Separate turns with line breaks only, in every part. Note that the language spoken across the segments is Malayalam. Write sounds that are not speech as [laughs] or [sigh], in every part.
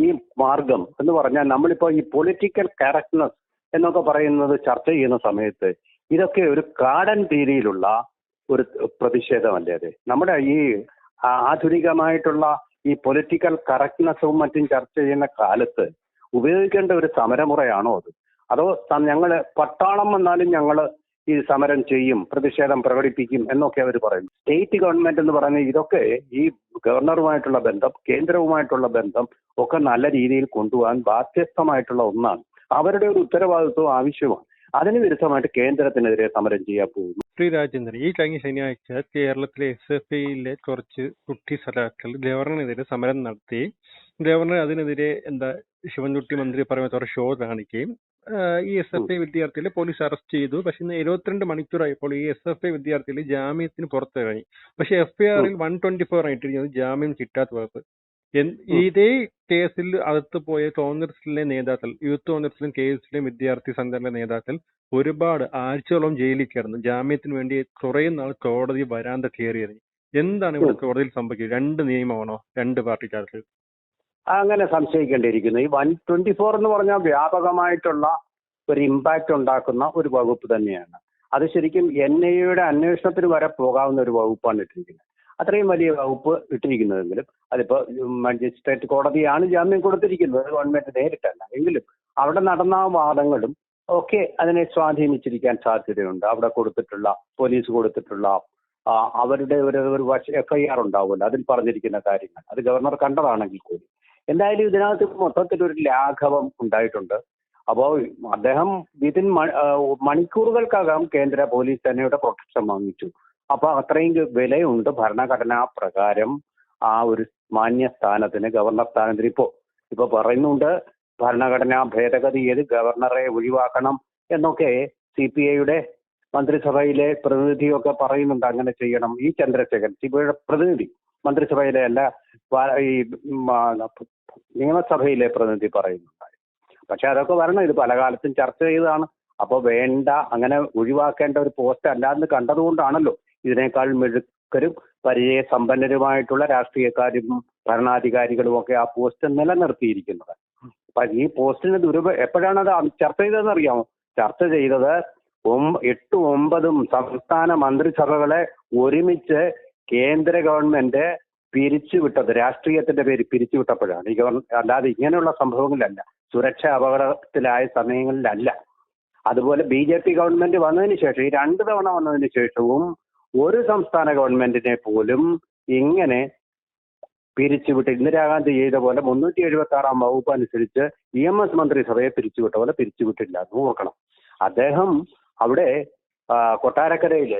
ഈ മാർഗം എന്ന് പറഞ്ഞാൽ നമ്മളിപ്പോ ഈ പൊളിറ്റിക്കൽ കറക്റ്റ്നസ് എന്നൊക്കെ പറയുന്നത് ചർച്ച ചെയ്യുന്ന സമയത്ത് ഇതൊക്കെ ഒരു കാടൻ രീതിയിലുള്ള ഒരു പ്രതിഷേധമല്ലേ അത്? നമ്മുടെ ഈ ആധുനികമായിട്ടുള്ള ഈ പൊളിറ്റിക്കൽ കറക്റ്റ്നെസ്സും മറ്റും ചർച്ച ചെയ്യുന്ന കാലത്ത് ഉപയോഗിക്കേണ്ട ഒരു സമരമുറയാണോ അത്? അതോ ഞങ്ങൾ പട്ടാളം വന്നാലും ഞങ്ങൾ ഈ സമരം ചെയ്യും പ്രതിഷേധം പ്രകടിപ്പിക്കും എന്നൊക്കെ അവർ പറയുന്നു. സ്റ്റേറ്റ് ഗവൺമെന്റ് എന്ന് പറയുന്നത് ഇതൊക്കെ ഈ ഗവർണറുമായിട്ടുള്ള ബന്ധം കേന്ദ്രവുമായിട്ടുള്ള ബന്ധം ഒക്കെ നല്ല രീതിയിൽ കൊണ്ടുപോകാൻ ബാധ്യസ്ഥമായിട്ടുള്ള ഒന്നാണ്. അവരുടെ ഒരു ഉത്തരവാദിത്വം ആവശ്യമാണ്. അതിന് വിരുദ്ധമായിട്ട് കേന്ദ്രത്തിനെതിരെ സമരം ചെയ്യാൻ പോകുന്നു.
ശ്രീ രാജേന്ദ്രൻ ഈ കഴിഞ്ഞ ശനിയാഴ്ച കേരളത്തിലെ എസ് എഫ് ഐയിലെ കുറച്ച് കുട്ടി സലാക്കൾ ഗവർണറിനെതിരെ സമരം നടത്തി. ഗവർണർ അതിനെതിരെ എന്താ ശിവൻകുട്ടി മന്ത്രി പറയുന്ന ഷോ കാണിക്കുകയും ഈ എസ് എഫ് ഐ വിദ്യാർത്ഥികളെ പോലീസ് അറസ്റ്റ് ചെയ്തു. പക്ഷെ ഇന്ന് എഴുപത്തിരണ്ട് മണിക്കൂറായപ്പോൾ ഈ എസ് എഫ് ഐ വിദ്യാർത്ഥികൾ ജാമ്യത്തിന് പുറത്തിറങ്ങി. പക്ഷെ എഫ് ഐ ആറിൽ വൺ ട്വന്റി ഫോർ ആയിട്ടിരിക്കുന്നത് ജാമ്യം കിട്ടാത്ത വകുപ്പ് ഇതേ കേസിൽ അകത്ത് പോയ കോൺഗ്രസിലെ നേതാക്കൾ യൂത്ത് കോൺഗ്രസിലും കെ എസ് എസിലെയും വിദ്യാർത്ഥി സംഘടന നേതാക്കൾ ഒരുപാട് ആഴ്ചയോളം ജയിലിൽ കിടന്നു. ജാമ്യത്തിന് വേണ്ടി കുറേ നാൾ കോടതി വരാന്ത കയറിയിരുന്നു. എന്താണ് ഇവിടെ കോടതിയിൽ സംഭവിക്കുന്നത് രണ്ട് നിയമമാണോ? രണ്ട് പാർട്ടിക്കാർക്ക്?
അങ്ങനെ സംശയിക്കേണ്ടിയിരിക്കുന്നു. ഈ വൺ ട്വന്റി ഫോർ എന്ന് പറഞ്ഞാൽ വ്യാപകമായിട്ടുള്ള ഒരു ഇമ്പാക്റ്റ് ഉണ്ടാക്കുന്ന ഒരു വകുപ്പ് തന്നെയാണ്. അത് ശരിക്കും എൻ ഐ എയുടെ അന്വേഷണത്തിന് വരെ പോകാവുന്ന ഒരു വകുപ്പാണ് ഇട്ടിരിക്കുന്നത്. അത്രയും വലിയ വകുപ്പ് ഇട്ടിരിക്കുന്നതെങ്കിലും അതിപ്പോ മജിസ്ട്രേറ്റ് കോടതിയാണ് ജാമ്യം കൊടുത്തിരിക്കുന്നത് ഗവൺമെന്റ് നേരിട്ടല്ല. എങ്കിലും അവിടെ നടന്ന വാദങ്ങളും ഒക്കെ അതിനെ സ്വാധീനിച്ചിരിക്കാൻ സാധ്യതയുണ്ട്. അവിടെ കൊടുത്തിട്ടുള്ള പോലീസ് കൊടുത്തിട്ടുള്ള അവരുടെ ഒരു ഒരു എഫ് ഐ ആർ ഉണ്ടാവുമല്ലോ. അതിൽ പറഞ്ഞിരിക്കുന്ന കാര്യങ്ങൾ. അത് ഗവർണർ കണ്ടതാണെങ്കിൽ കൂടി. എന്തായാലും ഇതിനകത്ത് മൊത്തത്തിൽ ഒരു ലാഘവം ഉണ്ടായിട്ടുണ്ട്. അപ്പോൾ അദ്ദേഹം വിതിൻ മണിക്കൂറുകൾക്കകം കേന്ദ്ര പോലീസ് സേനയുടെ പ്രൊട്ടക്ഷൻ വാങ്ങിച്ചു. അപ്പൊ അത്രയും വിലയുണ്ട്. ഭരണഘടനാ പ്രകാരം ആ ഒരു മാന്യ സ്ഥാനത്തിന് ഗവർണർ സ്ഥാനത്തിന്. ഇപ്പോ ഇപ്പൊ പറയുന്നുണ്ട് ഭരണഘടനാ ഭേദഗതി ഏത് ഗവർണറെ ഒഴിവാക്കണം എന്നൊക്കെ സി പി ഐയുടെ മന്ത്രിസഭയിലെ പ്രതിനിധിയൊക്കെ പറയുന്നുണ്ട്. അങ്ങനെ ചെയ്യണം. ഈ ചന്ദ്രശേഖരൻ സി പി ഐയുടെ പ്രതിനിധി മന്ത്രിസഭയിലെ അല്ല ഈ നിയമസഭയിലെ പ്രതിനിധി പറയുന്നുണ്ടായി. പക്ഷെ അതൊക്കെ വരണം. ഇത് പല കാലത്തും ചർച്ച ചെയ്തതാണ്. അപ്പോൾ വേണ്ട അങ്ങനെ ഒഴിവാക്കേണ്ട ഒരു പോസ്റ്റ് അല്ലാന്ന് കണ്ടതുകൊണ്ടാണല്ലോ ഇതിനേക്കാൾ മിടുക്കരും പരിചയസമ്പന്നരുമായിട്ടുള്ള രാഷ്ട്രീയക്കാരും ഭരണാധികാരികളും ഒക്കെ ആ പോസ്റ്റ് നിലനിർത്തിയിരിക്കുന്നത്. അപ്പൊ ഈ പോസ്റ്റിന് ദുരുപ എപ്പോഴാണ് അത് ചർച്ച ചെയ്തതെന്ന് അറിയാമോ? ചർച്ച ചെയ്തത് എട്ടും ഒമ്പതും സംസ്ഥാന മന്ത്രിസഭകളെ ഒരുമിച്ച് കേന്ദ്ര ഗവൺമെന്റ് പിരിച്ചുവിട്ടത് രാഷ്ട്രീയത്തിന്റെ പേര് പിരിച്ചുവിട്ടപ്പോഴാണ്. ഈ ഗവൺമെന്റ് അല്ലാതെ ഇങ്ങനെയുള്ള സംഭവങ്ങളിലല്ല. സുരക്ഷ അപകടത്തിലായ സമയങ്ങളിലല്ല. അതുപോലെ ബി ജെ പി ഗവൺമെന്റ് വന്നതിന് ശേഷം ഈ രണ്ട് തവണ വന്നതിന് ശേഷവും ഒരു സംസ്ഥാന ഗവൺമെന്റിനെ പോലും ഇങ്ങനെ പിരിച്ചുവിട്ട് ഇന്ദിരാഗാന്ധി ചെയ്ത പോലെ മുന്നൂറ്റി എഴുപത്തി ആറാം വകുപ്പ് അനുസരിച്ച് ഇ എം എസ് മന്ത്രിസഭയെ പിരിച്ചുവിട്ട പോലെ പിരിച്ചുവിട്ടില്ല എന്ന് ഓർക്കണം. അദ്ദേഹം അവിടെ കൊട്ടാരക്കരയിൽ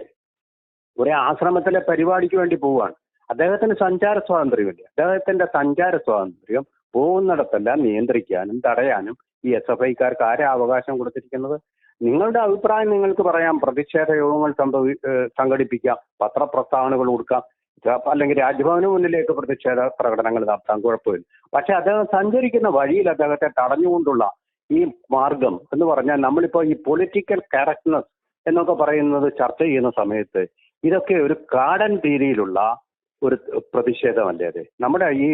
ഒരു ആശ്രമത്തിലെ പരിപാടിക്ക് വേണ്ടി പോവുകയാണ് അദ്ദേഹത്തിന് സഞ്ചാര സ്വാതന്ത്ര്യമില്ല? അദ്ദേഹത്തിന്റെ സഞ്ചാര സ്വാതന്ത്ര്യം പോകുന്നിടത്തെല്ലാം നിയന്ത്രിക്കാനും തടയാനും ഈ എസ് എഫ് ഐക്കാർക്ക് ആരാ അവകാശം കൊടുത്തിരിക്കുന്നത്? നിങ്ങളുടെ അഭിപ്രായം നിങ്ങൾക്ക് പറയാം. പ്രതിഷേധ യോഗങ്ങൾ സംഭവി സംഘടിപ്പിക്കാം. പത്രപ്രസ്താവനകൾ കൊടുക്കാം. അല്ലെങ്കിൽ രാജ്ഭവന് മുന്നിലേക്ക് പ്രതിഷേധ പ്രകടനങ്ങൾ നടത്താം. കുഴപ്പമില്ല. പക്ഷെ അദ്ദേഹം സഞ്ചരിക്കുന്ന വഴിയിൽ അദ്ദേഹത്തെ തടഞ്ഞുകൊണ്ടുള്ള ഈ മാർഗം എന്ന് പറഞ്ഞാൽ നമ്മളിപ്പോ ഈ പൊളിറ്റിക്കൽ കറക്റ്റ്നെസ് എന്നൊക്കെ പറയുന്നത് ചർച്ച ചെയ്യുന്ന സമയത്ത് ഇതൊക്കെ ഒരു കാടൻ രീതിയിലുള്ള ഒരു പ്രതിഷേധമല്ലേ അത്? നമ്മുടെ ഈ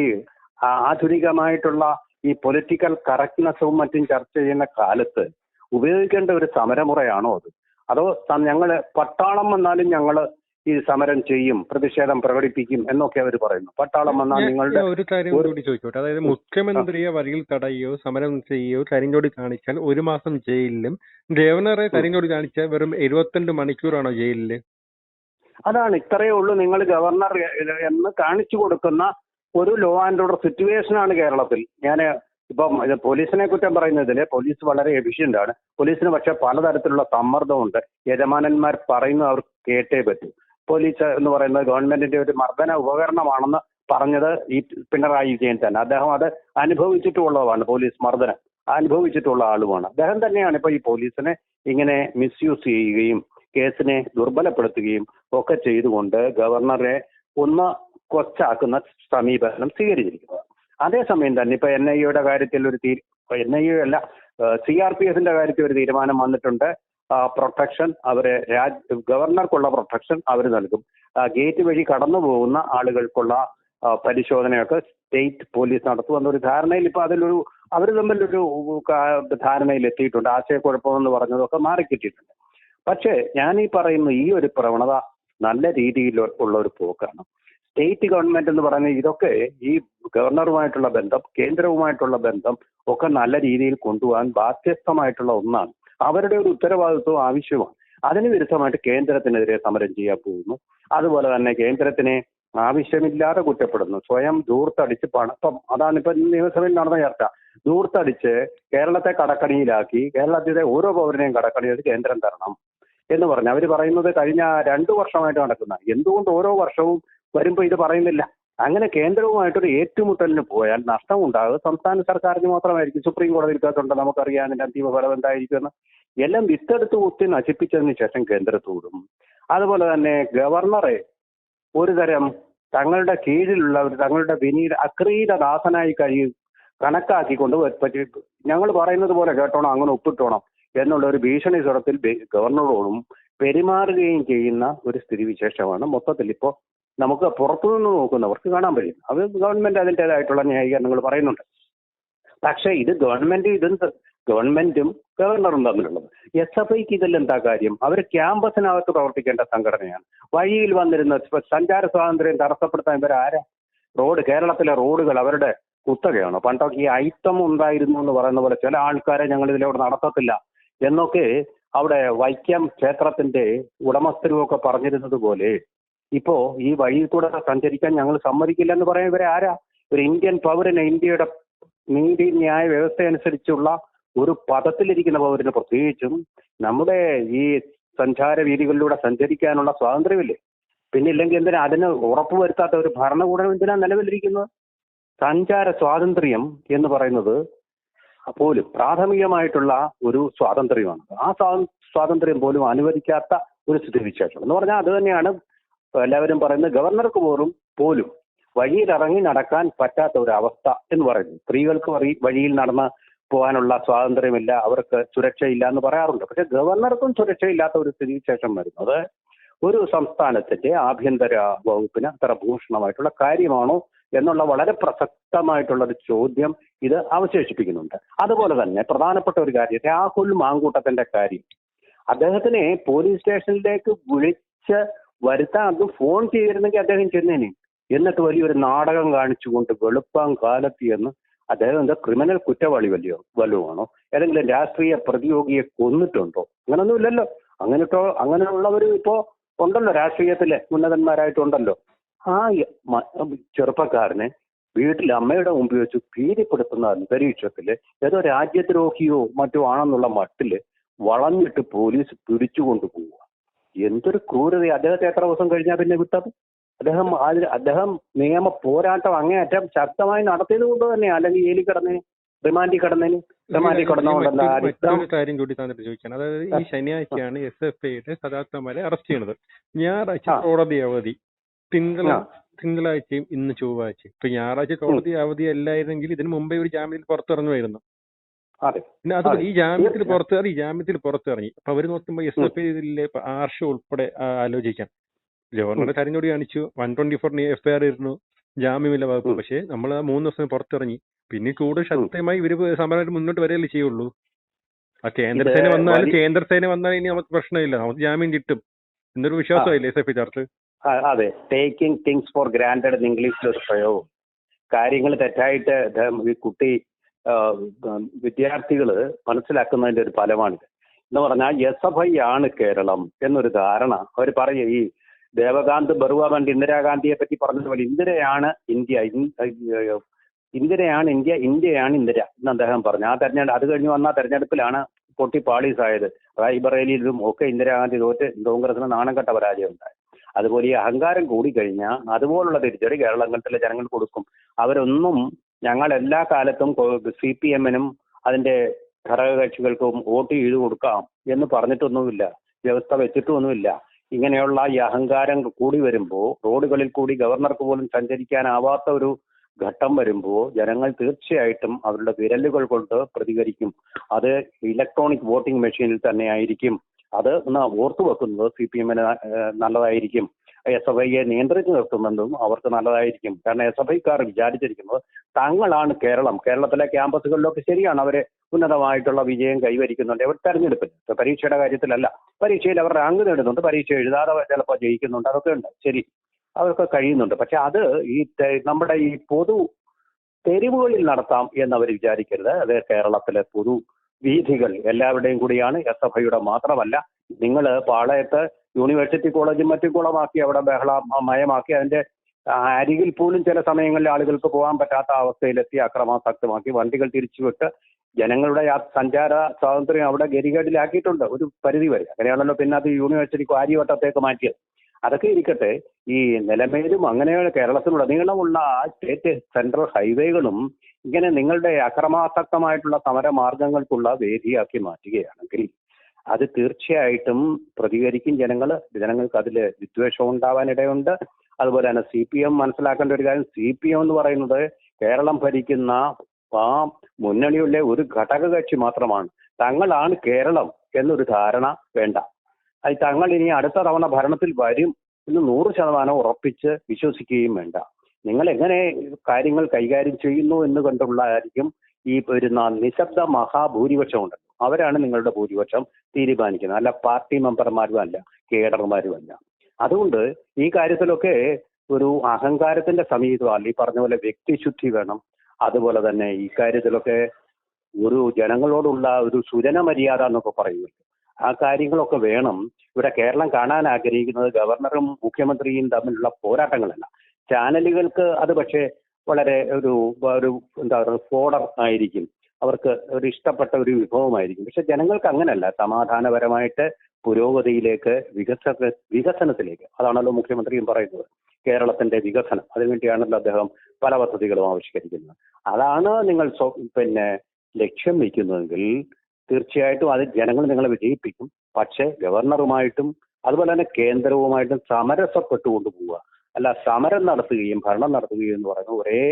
ആധുനികമായിട്ടുള്ള ഈ പൊളിറ്റിക്കൽ കറക്റ്റ്നെസ്സും മറ്റും ചർച്ച ചെയ്യുന്ന കാലത്ത് ഉപയോഗിക്കേണ്ട ഒരു സമരമുറയാണോ അത്? അതോ ഞങ്ങൾ പട്ടാളം വന്നാലും ഞങ്ങൾ ഈ സമരം ചെയ്യും പ്രതിഷേധം പ്രകടിപ്പിക്കും എന്നൊക്കെ അവർ പറയുന്നു. പട്ടാളം വന്നാൽ നിങ്ങളുടെ
ഒരു കാര്യം കൂടി ചോദിക്കോട്ടെ. അതായത് മുഖ്യമന്ത്രിയെ വരിയിൽ തടയുകയോ സമരം ചെയ്യുകയോ കരിഞ്ഞോടി കാണിച്ചാൽ ഒരു മാസം ജയിലിലും ഗവർണറെ കരിഞ്ഞോടി കാണിച്ചാൽ വെറും എഴുപത്തിരണ്ട് മണിക്കൂറാണോ ജയിലിൽ?
അതാണ് ഇത്രയേ ഉള്ളൂ നിങ്ങൾ ഗവർണർ എന്ന് കാണിച്ചു കൊടുക്കുന്ന ഒരു ലോ ആൻഡ് ഓർഡർ സിറ്റുവേഷൻ ആണ് കേരളത്തിൽ. ഞാൻ ഇപ്പം പോലീസിനെ കുറ്റം പറയുന്നതിൽ പോലീസ് വളരെ എഫിഷ്യന്റ് ആണ്. പോലീസിന് പക്ഷെ പലതരത്തിലുള്ള സമ്മർദ്ദമുണ്ട്. യജമാനന്മാർ പറയുന്നത് അവർ കേട്ടേ പറ്റൂ. പോലീസ് എന്ന് പറയുന്നത് ഗവൺമെന്റിന്റെ ഒരു മർദ്ദന ഉപകരണമാണെന്ന് പറഞ്ഞത് ഈ പിണറായി വിജയൻ തന്നെ. അദ്ദേഹം അത് അനുഭവിച്ചിട്ടുള്ളതാണ് പോലീസ് മർദ്ദനം അനുഭവിച്ചിട്ടുള്ള ആളുമാണ്. അദ്ദേഹം തന്നെയാണ് ഇപ്പൊ ഈ പോലീസിനെ ഇങ്ങനെ മിസ്യൂസ് ചെയ്യുകയും കേസിനെ ദുർബലപ്പെടുത്തുകയും ഒക്കെ ചെയ്തുകൊണ്ട് ഗവർണറെ ഒന്ന് കൊച്ചാക്കുന്ന സമീപനം സ്വീകരിച്ചിരിക്കുന്നത് അതേസമയം തന്നെ ഇപ്പൊ എൻ ഐ എയുടെ കാര്യത്തിൽ ഒരു തീ എൻ ഐ എ അല്ല സി ആർ പി എഫിന്റെ കാര്യത്തിൽ ഒരു തീരുമാനം വന്നിട്ടുണ്ട്. പ്രൊട്ടക്ഷൻ അവരെ രാജ് ഗവർണർക്കുള്ള പ്രൊട്ടക്ഷൻ അവർ നൽകും. ഗേറ്റ് വഴി കടന്നു പോകുന്ന ആളുകൾക്കുള്ള പരിശോധനയൊക്കെ സ്റ്റേറ്റ് പോലീസ് നടത്തുമെന്ന ഒരു ധാരണയിൽ ഇപ്പൊ അതിലൊരു അവർ തമ്മിലൊരു ധാരണയിൽ എത്തിയിട്ടുണ്ട്. ആശയക്കുഴപ്പമെന്ന് പറഞ്ഞതൊക്കെ മാറിക്കിട്ടിയിട്ടുണ്ട്. പക്ഷേ ഞാൻ ഈ പറയുന്ന ഈ ഒരു പ്രവണത നല്ല രീതിയിൽ ഉള്ള ഒരു പോക്കാണ്. സ്റ്റേറ്റ് ഗവൺമെന്റ് എന്ന് പറയുന്നത് ഇതൊക്കെ ഈ ഗവർണറുമായിട്ടുള്ള ബന്ധം കേന്ദ്രവുമായിട്ടുള്ള ബന്ധം ഒക്കെ നല്ല രീതിയിൽ കൊണ്ടുപോകാൻ ബാധ്യസ്ഥമായിട്ടുള്ള ഒന്നാണ്. അവരുടെ ഒരു ഉത്തരവാദിത്വം ആവശ്യമാണ്. അതിന് വിരുദ്ധമായിട്ട് കേന്ദ്രത്തിനെതിരെ സമരം ചെയ്യാൻ പോകുന്നു. അതുപോലെ തന്നെ കേന്ദ്രത്തിനെ ആവശ്യമില്ലാതെ കുറ്റപ്പെടുന്നു. സ്വയം ദൂർത്തടിച്ച് പണം ഇപ്പം അതാണ് ഇപ്പൊ നിയമസഭയിൽ നടന്ന ചർച്ച. ദൂർത്തടിച്ച് കേരളത്തെ കടക്കണിയിലാക്കി കേരളത്തിലെ ഓരോ പൗരനെയും കടക്കണിയിൽ കേന്ദ്രം തരണം. എന്ന് പറഞ്ഞു. അവർ പറയുന്നത് കഴിഞ്ഞ രണ്ടു വർഷമായിട്ട് നടക്കുന്ന. എന്തുകൊണ്ട് ഓരോ വർഷവും വരുമ്പോൾ ഇത് പറയുന്നില്ല? അങ്ങനെ കേന്ദ്രവുമായിട്ടൊരു ഏറ്റുമുട്ടലിന് പോയാൽ നഷ്ടം ഉണ്ടാകുക സംസ്ഥാന സർക്കാരിന് മാത്രമായിരിക്കും സുപ്രീം കോടതിയിൽ കേസുണ്ട് നമുക്കറിയാം. അതിന്റെ അന്തിമ ഫലം എന്തായിരിക്കുമെന്ന്. എല്ലാം വിത്തെടുത്ത് കുത്തി നശിപ്പിച്ചതിന് ശേഷം കേന്ദ്രത്തോടും. അതുപോലെ തന്നെ ഗവർണറെ ഒരു തരം തങ്ങളുടെ കീഴിലുള്ളവർ തങ്ങളുടെ വിനീത അക്രീത ദാസനായി കഴി കണക്കാക്കിക്കൊണ്ട് പറ്റി ഞങ്ങൾ പറയുന്നത് പോലെ കേട്ടോണം അങ്ങനെ ഒപ്പിട്ടോണം. എന്നുള്ള ഒരു ഭീഷണി സ്വരത്തിൽ ഗവർണറോടും പെരുമാറുകയും ചെയ്യുന്ന ഒരു സ്ഥിതിവിശേഷമാണ് മൊത്തത്തിൽ ഇപ്പോൾ നമുക്ക് പുറത്തുനിന്ന് നോക്കുന്നവർക്ക് കാണാൻ കഴിയും അത് ഗവൺമെന്റ് അതിന്റെതായിട്ടുള്ള ന്യായീകരണങ്ങൾ പറയുന്നുണ്ട്. പക്ഷേ ഇത് ഗവൺമെന്റ് ഇതും ഗവൺമെന്റും ഗവർണറും തമ്മിലുള്ളത്. എസ് എഫ് ഐക്ക് ഇതിൽ എന്താ കാര്യം അവർ ക്യാമ്പസിനകത്ത് പ്രവർത്തിക്കേണ്ട സംഘടനയാണ്. വഴിയിൽ വന്നിരുന്ന സഞ്ചാര സ്വാതന്ത്ര്യം തടസ്സപ്പെടുത്താൻ ഇവരാരാ റോഡ് കേരളത്തിലെ റോഡുകൾ അവരുടെ കുത്തകയാണ്? പണ്ടൊക്കെ ഈ ഐത്തം ഉണ്ടായിരുന്നു എന്ന് പറയുന്ന പോലെ ചില ആൾക്കാരെ ഞങ്ങൾ ഇതിലൂടെ നടത്തത്തില്ല. എന്നൊക്കെ അവിടെ വൈക്കം ക്ഷേത്രത്തിന്റെ ഉടമസ്ഥരും ഒക്കെ പറഞ്ഞിരുന്നത് പോലെ ഇപ്പോ ഈ വഴിയിൽ കൂടെ സഞ്ചരിക്കാൻ ഞങ്ങൾ സമ്മതിക്കില്ല എന്ന് പറയാൻ ഇവരെ ആരാ? ഒരു ഇന്ത്യൻ പൗരന് ഇന്ത്യയുടെ നീതി ന്യായ വ്യവസ്ഥ അനുസരിച്ചുള്ള ഒരു പദത്തിലിരിക്കുന്ന പൗരന് പ്രത്യേകിച്ചും നമ്മുടെ ഈ സഞ്ചാര വീതികളിലൂടെ സഞ്ചരിക്കാനുള്ള സ്വാതന്ത്ര്യമില്ലേ? പിന്നെ ഇല്ലെങ്കിൽ എന്തിനാ അതിന് ഉറപ്പുവരുത്താത്ത ഒരു ഭരണകൂടം എന്തിനാ നിലവിലിരിക്കുന്നത്? സഞ്ചാര സ്വാതന്ത്ര്യം എന്ന് പറയുന്നത് പോലും പ്രാഥമികമായിട്ടുള്ള ഒരു സ്വാതന്ത്ര്യമാണ്. ആ സ്വാ- സ്വാതന്ത്ര്യം പോലും അനുവദിക്കാത്ത ഒരു സ്ഥിതിവിശേഷം എന്ന് പറഞ്ഞാൽ അത് തന്നെയാണ് എല്ലാവരും പറയുന്നത് ഗവർണർക്ക് പോലും പോലും വഴിയിലിറങ്ങി നടക്കാൻ പറ്റാത്ത ഒരു അവസ്ഥ എന്ന് പറയുന്നത്. സ്ത്രീകൾക്ക് വഴി- വഴിയിൽ നടന്ന് പോകാനുള്ള സ്വാതന്ത്ര്യമില്ല അവർക്ക് സുരക്ഷയില്ല എന്ന് പറയാറുണ്ട്. പക്ഷെ ഗവർണർക്കും സുരക്ഷയില്ലാത്ത ഒരു സ്ഥിതിവിശേഷം വരുന്നത് ഒരു സംസ്ഥാനത്തിന്റെ ആഭ്യന്തര വകുപ്പിന് അത്ര ഭൂഷണമായിട്ടുള്ള കാര്യമാണോ എന്നുള്ള വളരെ പ്രസക്തമായിട്ടുള്ള ഒരു ചോദ്യം ഇത് അവശേഷിപ്പിക്കുന്നുണ്ട്. അതുപോലെ തന്നെ പ്രധാനപ്പെട്ട ഒരു കാര്യം രാഹുൽ മാങ്കൂട്ടത്തിന്റെ കാര്യം. അദ്ദേഹത്തിനെ പോലീസ് സ്റ്റേഷനിലേക്ക് വിളിച്ച് വരുത്താൻ അത് ഫോൺ ചെയ്തിരുന്നെങ്കിൽ അദ്ദേഹം ചെന്നേനെ. എന്നിട്ട് വലിയൊരു നാടകം കാണിച്ചുകൊണ്ട് വെളുപ്പം കാലത്ത് എന്ന് അദ്ദേഹം എന്താ ക്രിമിനൽ കുറ്റവാളി വലിയോ വല്ലതുമാണോ ഏതെങ്കിലും രാഷ്ട്രീയ പ്രതിയോഗിയെ കൊന്നിട്ടുണ്ടോ? അങ്ങനൊന്നുമില്ലല്ലോ. അങ്ങനെട്ടോ അങ്ങനെയുള്ളവർ ഇപ്പോ ഉണ്ടല്ലോ രാഷ്ട്രീയത്തിലെ ഉന്നതന്മാരായിട്ടുണ്ടല്ലോ. ആ ചെറുപ്പക്കാരന് വീട്ടിൽ അമ്മയുടെ മുമ്പിൽ വെച്ച് ഭീതിപ്പെടുത്തുന്ന അന്തരീക്ഷത്തിൽ ഏതോ രാജ്യദ്രോഹിയോ മറ്റോ ആണെന്നുള്ള മട്ടിൽ വളഞ്ഞിട്ട് പോലീസ് പിടിച്ചുകൊണ്ട് പോവുക എന്തൊരു ക്രൂരത അദ്ദേഹത്തെ എത്ര ദിവസം കഴിഞ്ഞാൽ പിന്നെ വിട്ടത്? അദ്ദേഹം അദ്ദേഹം നിയമ പോരാട്ടം അങ്ങേയറ്റം ശക്തമായി നടത്തിയത് കൊണ്ട് തന്നെ അല്ലെങ്കിൽ ജയിലിൽ കിടന്നതിന് റിമാൻഡിൽ കിടന്നതിന് റിമാൻഡിൽ കിടന്നുകൊണ്ടല്ല
കാര്യം കൂടി തന്നിട്ട് ചോദിക്കാൻ അതായത് ഈ ശനിയാഴ്ചയാണ് എസ് എഫ് ഐയുടെ സദാർത്ഥമാരെ അറസ്റ്റ് ചെയ്യുന്നത് ഞായറാഴ്ച. കോടതി അവധി. തിങ്കള. തിങ്കളാഴ്ചയും ഇന്ന് ചൊവ്വാഴ്ചയും. ഇപ്പൊ ഞായറാഴ്ച കോടതി അവധി അല്ലായിരുന്നെങ്കിൽ ഇതിന് മുമ്പേ ഒരു ജാമ്യത്തിൽ പുറത്തിറങ്ങുമായിരുന്നു. പിന്നെ അത് ഈ ജാമ്യത്തിൽ. പുറത്തിറങ്ങി ഈ ജാമ്യത്തിൽ പുറത്തിറങ്ങി. അപ്പൊ അവർ നോക്കുമ്പോ എസ് എഫ് ഐയിലെ ആർഷ ഉൾപ്പെടെ ആലോചിക്കാം ആലോചിക്കാം ഗവർണറെ കരഞ്ഞോടി കാണിച്ചു. വൺ ട്വന്റി ഫോറിന് എഫ് ഐ ആർ ഇരുന്നു. ജാമ്യമില്ല വകുപ്പ്. പക്ഷേ നമ്മൾ മൂന്ന് ദിവസം പുറത്തിറങ്ങി. പിന്നെ കൂടുതൽ ശക്തമായി ഇവർ സമരമായിട്ട് മുന്നോട്ട് വരെയല്ലേ ചെയ്യുള്ളൂ. ആ കേന്ദ്രസേന
വലി-
കേന്ദ്രസേന വന്നാൽ ഇനി നമുക്ക് പ്രശ്നമില്ല. നമുക്ക് ജാമ്യം കിട്ടും. എന്നൊരു വിശ്വാസമായില്ലേ എസ് എഫ് ഐ
അതെ. ടേക്കിംഗ് തിങ്സ് ഫോർ ഗ്രാൻഡഡ് എന്ന് ഇംഗ്ലീഷിൽ ഒരു പ്രയോഗം. കാര്യങ്ങൾ തെറ്റായിട്ട് ഈ കുട്ടി വിദ്യാർത്ഥികൾ മനസ്സിലാക്കുന്നതിന്റെ ഒരു ഫലമാണിത്. എന്ന് പറഞ്ഞാൽ എസ് എഫ് ഐ ആണ് കേരളം എന്നൊരു ധാരണ അവർ പറയും. ഈ ദേവകാന്ത് ബറുവ പണ്ട് ഇന്ദിരാഗാന്ധിയെ പറ്റി പറഞ്ഞതുപോലെ ഇന്ദിരയാണ് ഇന്ത്യ. ഇന്ദിരയാണ് ഇന്ത്യ ഇന്ത്യയാണ് ഇന്ദിര എന്ന് അദ്ദേഹം പറഞ്ഞു. ആ തെരഞ്ഞെടുപ്പ് അത് കഴിഞ്ഞ് വന്ന തെരഞ്ഞെടുപ്പിലാണ് പൊട്ടി പാളീസായത്. റായ്ബറേലിയിലും ഒക്കെ ഇന്ദിരാഗാന്ധി തോറ്റ് കോൺഗ്രസിന് നാണംകെട്ട പരാജയം ഉണ്ടായി അതുപോലെ ഈ അഹങ്കാരം കൂടിക്കഴിഞ്ഞാൽ അതുപോലുള്ള തിരിച്ചടി കേരളത്തിലെ ജനങ്ങൾ കൊടുക്കും. അവരൊന്നും ഞങ്ങൾ എല്ലാ കാലത്തും സി പി എമ്മിനും അതിന്റെ ഘടകകക്ഷികൾക്കും വോട്ട് ചെയ്ത് കൊടുക്കാം എന്ന് പറഞ്ഞിട്ടൊന്നുമില്ല. വ്യവസ്ഥ വെച്ചിട്ടൊന്നുമില്ല. ഇങ്ങനെയുള്ള ഈ അഹങ്കാരം കൂടി വരുമ്പോൾ റോഡുകളിൽ കൂടി ഗവർണർക്ക് പോലും സഞ്ചരിക്കാനാവാത്ത ഒരു ഘട്ടം വരുമ്പോൾ ജനങ്ങൾ തീർച്ചയായിട്ടും അവരുടെ വിരലുകൾ കൊണ്ട് പ്രതികരിക്കും. അത് ഇലക്ട്രോണിക് വോട്ടിംഗ് മെഷീനിൽ തന്നെ ആയിരിക്കും. അത് ഓർത്തു വെക്കുന്നത് സി പി എമ്മിന് നല്ലതായിരിക്കും. എസ് എഫ് ഐയെ നിയന്ത്രിച്ചു നിർത്തുന്നതും അവർക്ക് നല്ലതായിരിക്കും. കാരണം എസ് എഫ് ഐക്കാർ വിചാരിച്ചിരിക്കുന്നത് തങ്ങളാണ് കേരളം. കേരളത്തിലെ ക്യാമ്പസുകളിലൊക്കെ ശരിയാണ് അവരെ ഉന്നതമായിട്ടുള്ള വിജയം കൈവരിക്കുന്നുണ്ട്. അവർ തെരഞ്ഞെടുപ്പിൽ. പരീക്ഷയുടെ കാര്യത്തിലല്ല. പരീക്ഷയിൽ അവർ റാങ്ക് നേടുന്നുണ്ട്. പരീക്ഷ എഴുതാതെ ചിലപ്പോൾ ജയിക്കുന്നുണ്ട്. അതൊക്കെ ഉണ്ട്. ശരി. അതൊക്കെ കഴിയുന്നുണ്ട്. പക്ഷെ അത് ഈ നമ്മുടെ ഈ പൊതു തെരുവുകളിൽ നടത്താം എന്നവർ വിചാരിക്കരുത്. അത് കേരളത്തിലെ പൊതു വീഥികൾ എല്ലാവരുടെയും കൂടിയാണ്. എസ് എഫ് ഐയുടെ മാത്രമല്ല നിങ്ങൾ പാളയത്ത് യൂണിവേഴ്സിറ്റി കോളേജും മറ്റും കുളമാക്കി അവിടെ ബഹള മയമാക്കി അതിന്റെ അരികിൽ പോലും ചില സമയങ്ങളിൽ ആളുകൾക്ക് പോകാൻ പറ്റാത്ത അവസ്ഥയിലെത്തി അക്രമാസക്തമാക്കി വണ്ടികൾ തിരിച്ചുവിട്ട് ജനങ്ങളുടെ സഞ്ചാര സ്വാതന്ത്ര്യം അവിടെ ഗതികേടിലാക്കിയിട്ടുണ്ട് ഒരു പരിധി വരെ അങ്ങനെയാണല്ലോ പിന്നെ അത് യൂണിവേഴ്സിറ്റി കാര്യവട്ടത്തേക്ക് മാറ്റിയത്. അതൊക്കെ ഇരിക്കട്ടെ. ഈ നിലമേലും അങ്ങനെയുള്ള കേരളത്തിലുടനീളമുള്ള സ്റ്റേറ്റ് സെൻട്രൽ ഹൈവേകളും ഇങ്ങനെ നിങ്ങളുടെ അക്രമാസക്തമായിട്ടുള്ള സമര മാർഗങ്ങൾക്കുള്ള വേദിയാക്കി മാറ്റുകയാണെങ്കിൽ അത് തീർച്ചയായിട്ടും പ്രതികരിക്കും ജനങ്ങൾ ജനങ്ങൾക്ക് അതിൽ വിദ്വേഷം ഉണ്ടാവാനിടയുണ്ട്. അതുപോലെ തന്നെ സി പി എം മനസ്സിലാക്കേണ്ട ഒരു കാര്യം സി പി എം എന്ന് പറയുന്നത് കേരളം ഭരിക്കുന്ന ആ മുന്നണിയുള്ള ഒരു ഘടക കക്ഷി മാത്രമാണ്. തങ്ങളാണ് കേരളം എന്നൊരു ധാരണ വേണ്ട. തങ്ങൾ ഇനി അടുത്ത തവണ ഭരണത്തിൽ വരും എന്ന് നൂറ് ശതമാനം ഉറപ്പിച്ച് വിശ്വസിക്കുകയും വേണ്ട. നിങ്ങൾ എങ്ങനെ കാര്യങ്ങൾ കൈകാര്യം ചെയ്യുന്നു എന്ന് കണ്ടുള്ളതായിരിക്കും ഈ വരുന്ന നിശബ്ദ മഹാഭൂരിപക്ഷം ഉണ്ടല്ലോ. അവരാണ് നിങ്ങളുടെ ഭൂരിപക്ഷം തീരുമാനിക്കുന്നത്. അല്ല പാർട്ടി മെമ്പർമാരും അല്ല കേഡർമാരും അല്ല. അതുകൊണ്ട് ഈ കാര്യത്തിലൊക്കെ ഒരു അഹങ്കാരത്തിന്റെ സമീപമല്ല ഈ പറഞ്ഞ പോലെ വ്യക്തിശുദ്ധി വേണം. അതുപോലെ തന്നെ ഈ കാര്യത്തിലൊക്കെ ഒരു ജനങ്ങളോടുള്ള ഒരു സുജന മര്യാദ എന്നൊക്കെ പറയുമല്ലോ ആ കാര്യങ്ങളൊക്കെ വേണം. ഇവിടെ കേരളം കാണാൻ ആഗ്രഹിക്കുന്നത് ഗവർണറും മുഖ്യമന്ത്രിയും തമ്മിലുള്ള പോരാട്ടങ്ങളല്ല. ചാനലുകൾക്ക് അത് പക്ഷേ വളരെ ഒരു ഒരു എന്താ പറയുക ഫോഡർ ആയിരിക്കും. അവർക്ക് ഒരു ഇഷ്ടപ്പെട്ട ഒരു വിഭവമായിരിക്കും. പക്ഷെ ജനങ്ങൾക്ക് അങ്ങനെയല്ല സമാധാനപരമായിട്ട് പുരോഗതിയിലേക്ക് വികസന വികസനത്തിലേക്ക്. അതാണല്ലോ മുഖ്യമന്ത്രിയും പറയുന്നത്. കേരളത്തിന്റെ വികസനം. അതിനുവേണ്ടിയാണല്ലോ അദ്ദേഹം പല പദ്ധതികളും ആവിഷ്കരിക്കുന്നത്. അതാണ് നിങ്ങൾ പിന്നെ ലക്ഷ്യം വയ്ക്കുന്നതെങ്കിൽ തീർച്ചയായിട്ടും അത് ജനങ്ങൾ നിങ്ങളെ വിജയിപ്പിക്കും. പക്ഷേ ഗവർണറുമായിട്ടും അതുപോലെ തന്നെ കേന്ദ്രവുമായിട്ടും സമരസപ്പെട്ടുകൊണ്ട് പോവുക. അല്ല സമരം നടത്തുകയും ഭരണം നടത്തുകയും എന്ന് പറയുന്നത് ഒരേ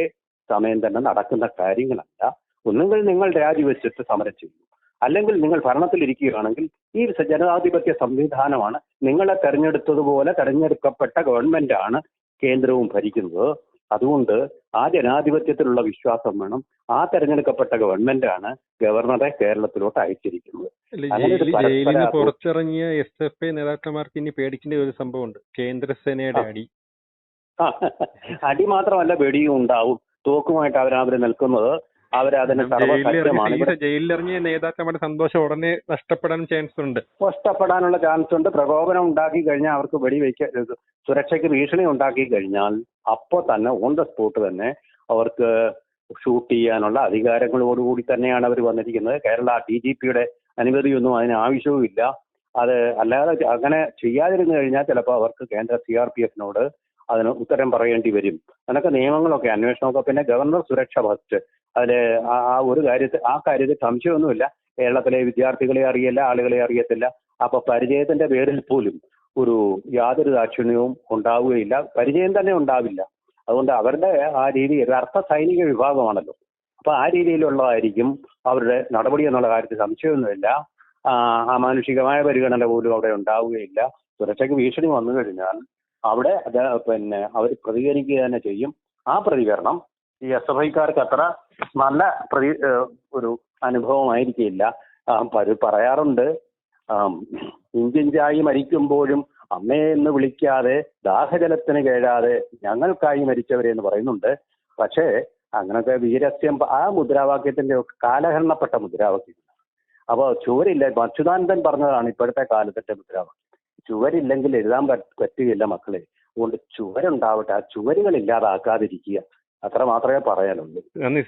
സമയം തന്നെ നടക്കുന്ന കാര്യങ്ങളല്ല. ഒന്നുകിൽ നിങ്ങൾ രാജിവെച്ചിട്ട് സമരം ചെയ്യും. അല്ലെങ്കിൽ നിങ്ങൾ ഭരണത്തിലിരിക്കുകയാണെങ്കിൽ ഈ ജനാധിപത്യ സംവിധാനമാണ് നിങ്ങളെ തെരഞ്ഞെടുത്തതുപോലെ തെരഞ്ഞെടുക്കപ്പെട്ട ഗവൺമെന്റാണ് കേന്ദ്രവും ഭരിക്കുന്നത്. അതുകൊണ്ട് ആ ജനാധിപത്യത്തിലുള്ള വിശ്വാസം വേണം. ആ തെരഞ്ഞെടുക്കപ്പെട്ട ഗവൺമെന്റ് ആണ് ഗവർണറെ കേരളത്തിലോട്ട് അയച്ചിരിക്കുന്നത്.
നിന്ന് പുറത്തിറങ്ങിയ എസ് എഫ് ഐ നേതാക്കന്മാർക്ക് ഇനി പേടിക്കേണ്ട ഒരു സംഭവമുണ്ട്. കേന്ദ്രസേനയുടെ അടി.
അടി മാത്രമല്ല വെടിയും ഉണ്ടാവും. തോക്കുമായിട്ട് അവരവർ നിൽക്കുന്നത്. അവരതിന്
നേതാക്കന്മാരുടെ സന്തോഷം ഉടനെ നഷ്ടപ്പെടാൻ ചാൻസ് ഉണ്ട്.
നഷ്ടപ്പെടാനുള്ള ചാൻസ് ഉണ്ട്. പ്രകോപനം ഉണ്ടാക്കി കഴിഞ്ഞാൽ അവർക്ക് വെടിവെക്ക സുരക്ഷയ്ക്ക് ഭീഷണി ഉണ്ടാക്കി കഴിഞ്ഞാൽ അപ്പോൾ തന്നെ ഓൺ ദ സ്പോട്ട് തന്നെ അവർക്ക് ഷൂട്ട് ചെയ്യാനുള്ള അധികാരങ്ങളോടുകൂടി തന്നെയാണ് അവർ വന്നിരിക്കുന്നത്. കേരള ഡി ജി പിയുടെ അനുമതിയൊന്നും അതിന് ആവശ്യവുമില്ല. അത് അല്ലാതെ അങ്ങനെ ചെയ്യാതിരുന്നു കഴിഞ്ഞാൽ ചിലപ്പോൾ അവർക്ക് കേന്ദ്ര സി ആർ പി എഫിനോട് അതിന് ഉത്തരം പറയേണ്ടി വരും. അതൊക്കെ നിയമങ്ങളൊക്കെ അന്വേഷണമൊക്കെ. പിന്നെ ഗവർണർ സുരക്ഷ ഫസ്റ്റ്. അതിൽ ആ ഒരു കാര്യത്തിൽ ആ കാര്യത്തിൽ സംശയമൊന്നുമില്ല. കേരളത്തിലെ വിദ്യാർത്ഥികളെ അറിയില്ല ആളുകളെ അറിയത്തില്ല. അപ്പൊ പരിചയത്തിന്റെ പേരിൽ പോലും ഒരു യാതൊരു ദാക്ഷിണ്യവും ഉണ്ടാവുകയില്ല. പരിചയം തന്നെ ഉണ്ടാവില്ല. അതുകൊണ്ട് അവരുടെ ആ രീതി ഒരു അർത്ഥ സൈനിക വിഭാഗമാണല്ലോ. അപ്പൊ ആ രീതിയിലുള്ളതായിരിക്കും അവരുടെ നടപടി എന്നുള്ള കാര്യത്തിൽ സംശയമൊന്നുമില്ല. ആ, അമാനുഷികമായ പരിഗണന പോലും അവിടെ ഉണ്ടാവുകയില്ല. സുരക്ഷയ്ക്ക് ഭീഷണി വന്നു കഴിഞ്ഞാൽ അവിടെ അത് പിന്നെ അവർ പ്രതികരിക്കുക തന്നെ ചെയ്യും. ആ പ്രതികരണം ഈ എസ് എഫ് ഐക്കാർക്ക് അത്ര നല്ല പ്രതി ഒരു അനുഭവമായിരിക്കില്ല. പറയാറുണ്ട് ഇന്ത്യൻ ഇഞ്ചിഞ്ചായി മരിക്കുമ്പോഴും അമ്മയെ എന്ന് വിളിക്കാതെ ദാഹജലത്തിന് കേഴാതെ ഞങ്ങൾക്കായി മരിച്ചവരെ എന്ന് പറയുന്നുണ്ട്. പക്ഷേ അങ്ങനത്തെ വീരസ്യം ആ മുദ്രാവാക്യത്തിന്റെ കാലഹരണപ്പെട്ട മുദ്രാവാക്യം അപ്പോൾ ചുവരില്ല അച്യുതാനന്ദൻ പറഞ്ഞതാണ് ഇപ്പോഴത്തെ കാലത്തെ മുദ്രാവാക്യം. ചുവരില്ലെങ്കിൽ എഴുതാൻ പറ്റുകയില്ല മക്കളെ. അതുകൊണ്ട് ചുവരുണ്ടാവട്ടെ. ആ ചുവരുകൾ ഇല്ലാതാക്കാതിരിക്കുക അത്ര മാത്രമേ പറയാനുള്ളൂ.
നന്ദി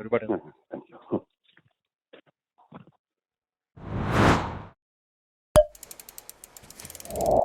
ഒരുപാട് [laughs]